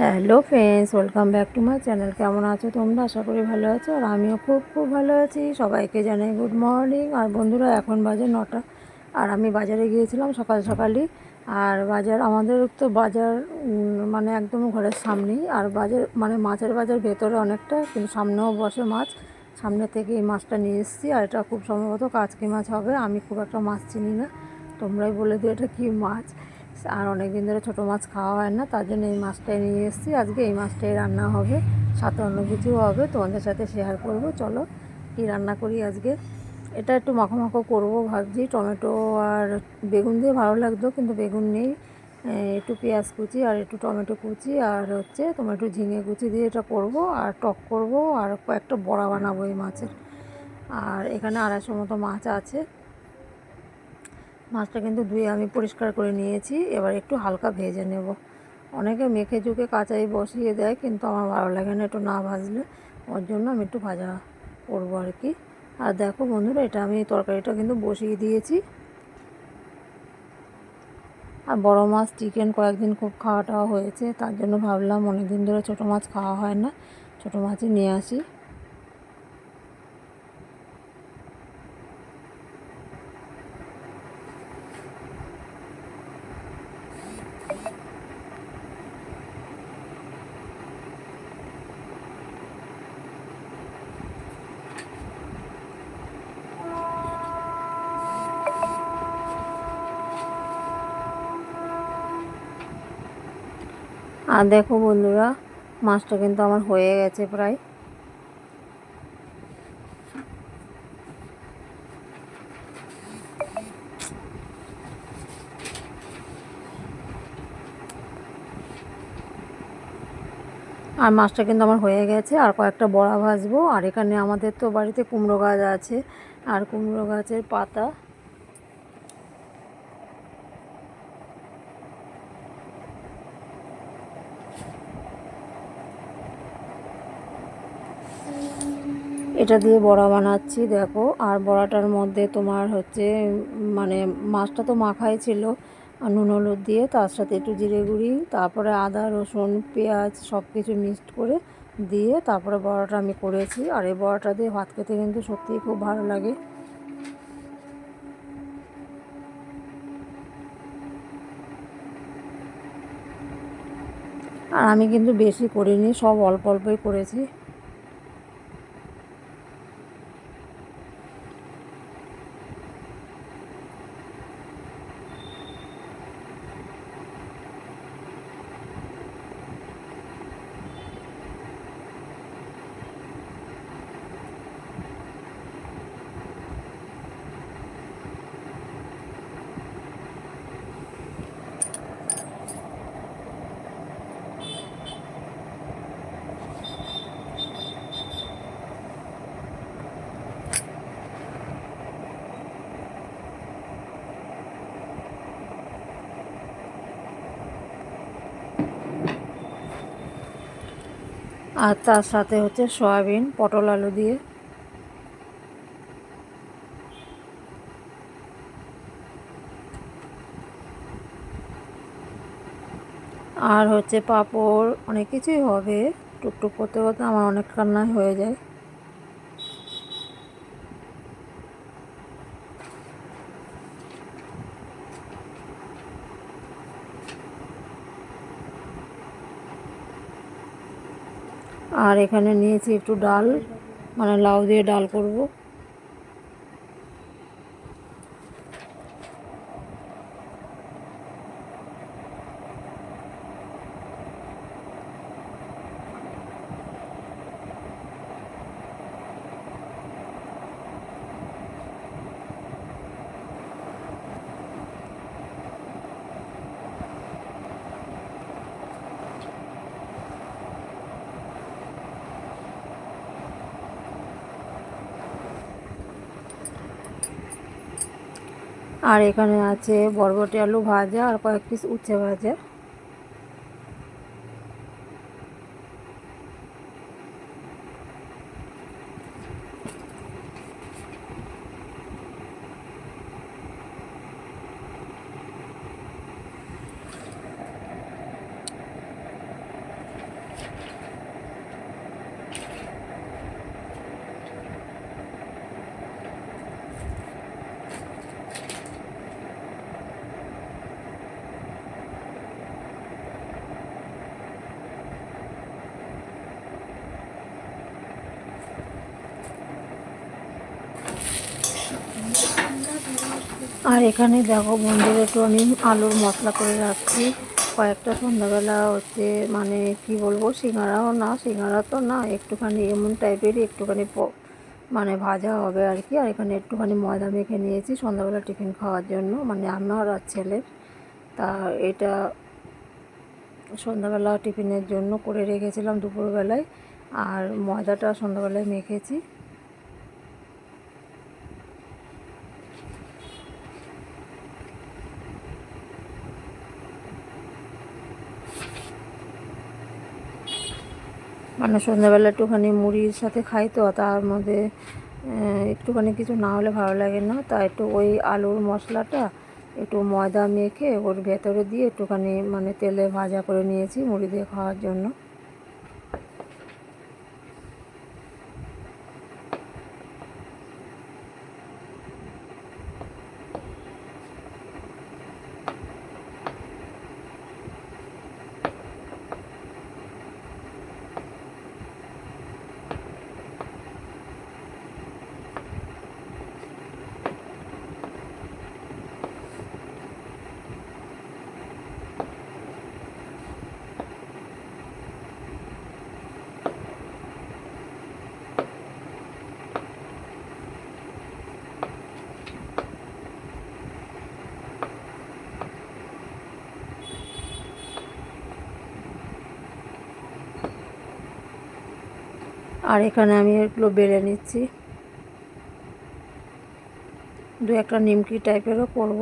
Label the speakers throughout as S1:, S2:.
S1: Hello friends, welcome back to my channel. কেমন আছো তোমরা? আশা করি ভালো আছো আর আমিও খুব খুব ভালো আছি। সবাইকে জানাই গুড মর্নিং। আর বন্ধুরা, এখন বাজে নটা আর আমি বাজারে গিয়েছিলাম সকাল সকালই। আর বাজার, আমাদের তো বাজার মানে একদম ঘরের সামনেই। আর বাজার মানে মাছের বাজার ভেতরে অনেকটা, কিন্তু সামনেও বসে মাছ। সামনে থেকে এই মাছটা নিয়ে এসেছি। আর এটা খুব সম্ভবত কাচকি মাছ হবে। আমি খুব একটা মাছ চিনি না। তোমরাই বলে দিও এটা কী মাছ। আর অনেক দিন ধরে ছোটো মাছ খাওয়া হয় না, তার জন্য এই মাছটাই নিয়ে এসেছি। আজকে এই মাছটাই রান্না হবে, সাথে অন্য কিছুও হবে, তোমাদের সাথে শেয়ার করব। চলো কী রান্না করি আজকে? এটা একটু মাখো মাখো করব ভাবছি। টমেটো আর বেগুন দিয়ে ভালো লাগতো, কিন্তু বেগুন নেই। একটু পেঁয়াজ কুচি আর একটু টমেটো কুচি আর হচ্ছে টমেটো ঝিঙে কুচি দিয়ে এটা করব আর টক করব আর কয়েকটা বড়া বানাবো এই মাছের। আর এখানে আড়াইশো মতো মাছ আছে। মাছটা কিন্তু ধুয়ে আমি পরিষ্কার করে নিয়েছি। এবার একটু হালকা ভেজে নেব। অনেকে মেখে চুকে কাঁচাই বসিয়ে দেয়, কিন্তু আমার ভালো লাগে না একটু না ভাজলে। ওর জন্য আমি একটু ভাজা করব আর কি। আর দেখো বন্ধুরা, এটা আমি তরকারিটা কিন্তু বসিয়ে দিয়েছি। আর বড় মাছ চিকেন কয়েকদিন খুব খাওয়া টাওয়া হয়েছে, তার জন্য ভাবলাম অনেক দিন ধরে ছোটো মাছ খাওয়া হয় না। ছোটো মাছই নিয়ে আসি। আর দেখো বন্ধুরা, মাছটা কিন্তু আমার হয়ে গেছে প্রায়। আর মাছটা কিন্তু আমার হয়ে গেছে, আর কয়েকটা বড়া ভাজবো। আর এখানে আমাদের তো বাড়িতে কুমড়ো গাছ আছে, আর কুমড়ো গাছের পাতা এটা দিয়ে বড়া বানাচ্ছি, দেখো। আর বড়াটার মধ্যে তোমার হচ্ছে মানে মাছটা তো মাখাই ছিল, আর নুন, হলুদ দিয়ে, তার সাথে একটু জিরে গুঁড়ি, তারপরে আদা, রসুন, পেঁয়াজ সব কিছু মিক্সড করে দিয়ে তারপরে বড়াটা আমি করেছি। আর এই বড়াটা দিয়ে ভাত খেতে কিন্তু সত্যিই খুব ভালো লাগে। আর আমি কিন্তু বেশি করিনি, সব অল্প অল্পই করেছি। আর তার সাথে হচ্ছে সয়াবিন, পটল আলু দিয়ে। আর হচ্ছে পাঁপড়, অনেক কিছুই হবে। টুকটুক করতে করতে আমার অনেক রান্নাই হয়ে যায়। আর এখানে নিয়েছি একটু ডাল মানে লাউ দিয়ে ডাল করব। আর এখানে আছে বরবটি আলু ভাজা আর কয়েক পিস উচ্ছে ভাজা। আর এখানে দেখো বন্ধুরা, একটু আমি আলুর মশলা করে রাখছি। কয়েকটা সন্ধ্যাবেলা হচ্ছে মানে কি বলব, সিঙ্গারাও না, সিঙ্গারা তো না, একটুখানি এমন টাইপেরই একটুখানি মানে ভাজা হবে আর কি। আর এখানে একটুখানি ময়দা মেখে নিয়েছি সন্ধ্যাবেলা টিফিন খাওয়ার জন্য মানে আমার আর ছেলের। তা এটা সন্ধ্যাবেলা টিফিনের জন্য করে রেখেছিলাম দুপুরবেলায়। আর ময়দাটা সন্ধ্যাবেলায় মেখেছি। মানে সন্ধ্যাবেলা একটুখানি মুড়ির সাথে খাই তো, তার মধ্যে একটুখানি কিছু না হলে ভালো লাগে না। তা একটু ওই আলুর মশলাটা, একটু ময়দা মেখে ওর ভেতরে দিয়ে একটুখানি মানে তেলে ভাজা করে নিয়েছি মুড়ি দিয়ে খাওয়ার জন্য। আর এখানে আমি এগুলো বেড়ে নিচ্ছি। দু একটা নিমকি টাইপেরও করব।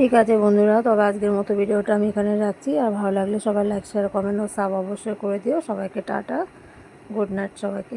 S1: ঠিক আছে বন্ধুরা, তবে আজকের মতো ভিডিওটা আমি এখানে রাখছি। আর ভালো লাগলে সবাই লাইক শেয়ার কমেন্ট ও সাব অবশ্যই করে দিও। সবাইকে টাটা গুড নাইট সবাইকে।